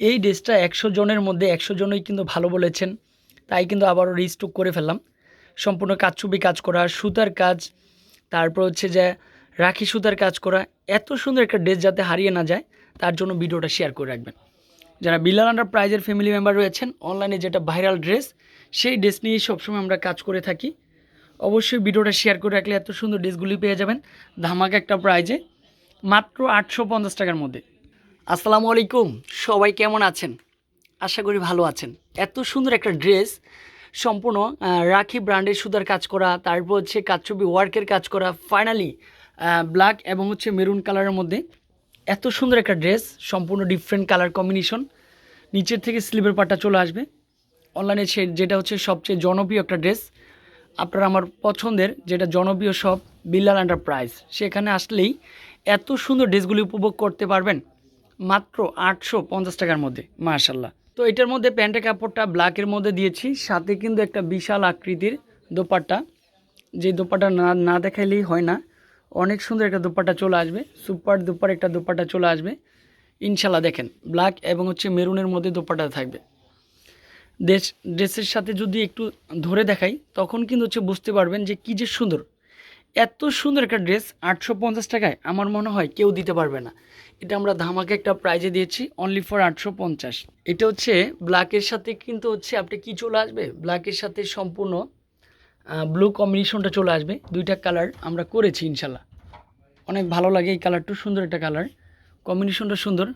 এই ড্রেসটা একশো জনের মধ্যে একশো জনই কিন্তু ভালো বলেছেন। তাই কিন্তু আবারও রিস্টক করে ফেললাম। সম্পূর্ণ কাজচুপি কাজ করা, সুতার কাজ, তারপর হচ্ছে যে রাখি সুতার কাজ করা, এত সুন্দর একটা ড্রেস যাতে হারিয়ে না যায়, তার জন্য ভিডিওটা শেয়ার করে রাখবেন। যারা বিলাল আন্ডার প্রাইজের ফ্যামিলি মেম্বার রয়েছেন অনলাইনে যেটা ভাইরাল ড্রেস সেই ড্রেস নিয়েই সবসময় আমরা কাজ করে থাকি। অবশ্যই ভিডিওটা শেয়ার করে রাখলে এত সুন্দর ড্রেসগুলি পেয়ে যাবেন। ধামাকা একটা প্রাইজে মাত্র আটশো পঞ্চাশ টাকার মধ্যে। আসসালামু আলাইকুম। সবাই কেমন আছেন? আশা করি ভালো আছেন। এত সুন্দর একটা ড্রেস, সম্পূর্ণ রাখি ব্র্যান্ডের সুতার কাজ করা, তারপর হচ্ছে কাজছবি ওয়ার্কের কাজ করা ফাইনালি ব্ল্যাক এবং হচ্ছে মেরুন কালারের মধ্যে। এত সুন্দর একটা ড্রেস, সম্পূর্ণ ডিফারেন্ট কালার কম্বিনেশন নিচের থেকে স্লিভের পাটটা চলে আসবে। অনলাইনে সে, যেটা হচ্ছে সবচেয়ে জনপ্রিয় একটা ড্রেস। আপনার আমার পছন্দের, যেটা জনপ্রিয় সব বিল্লাল এন্টারপ্রাইজ সেখানে আসলেই এত সুন্দর ড্রেসগুলি উপভোগ করতে পারবেন। মাত্র আটশো পঞ্চাশ টাকার মধ্যে মার্শাল্লাহ তো এটার মধ্যে প্যান্টের কাপড়টা ব্ল্যাকের মধ্যে দিয়েছি, সাথে কিন্তু একটা বিশাল আকৃতির দোপাট্টা। যে দোপাট্টা না না দেখাইলেই হয় না, অনেক সুন্দর একটা দোপাট্টা চলে আসবে, সুপার দুপার একটা দোপাট্টা চলে আসবে। ইনশাল্লাহ দেখেন, ব্ল্যাক এবং হচ্ছে মেরুনের মধ্যে দোপাট্টা থাকবে। ড্রেস, ড্রেসের সাথে যদি একটু ধরে দেখাই, তখন কিন্তু হচ্ছে বুঝতে পারবেন যে কী যে সুন্দর। এত সুন্দর একটা ড্রেস, আটশো পঞ্চাশ টাকায়, আমার মনে হয় কেউ দিতে পারবে না। এটা আমরা ধামাকে একটা প্রাইজে দিয়েছি অনলি ফর আটশো পঞ্চাশ। এটা হচ্ছে ব্ল্যাকের সাথে কিন্তু হচ্ছে, আপনি কি চলে আসবে? ব্ল্যাকের সাথে সম্পূর্ণ ব্লু কম্বিনেশনটা চলে আসবে। দুইটা কালার আমরা করেছি ইনশাল্লাহ। অনেক ভালো লাগে এই কালারটা সুন্দর একটা কালার কম্বিনেশনটা সুন্দর।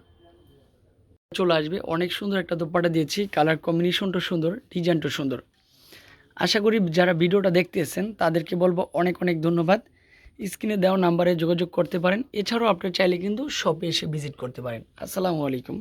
চলে আসবে। অনেক সুন্দর একটা দোপাটা দিয়েছি। কালার কম্বিনেশনটা সুন্দর ডিজাইনটা সুন্দর। আশা করি যারা ভিডিওটা দেখতেছেন, তাদেরকে বলব অনেক অনেক ধন্যবাদ। স্ক্রিনে দেওয়া নাম্বারে যোগাযোগ করতে পারেন। এছাড়াও আপনি চাইলে কিন্তু শপে এসে ভিজিট করতে পারেন। আসসালামু আলাইকুম।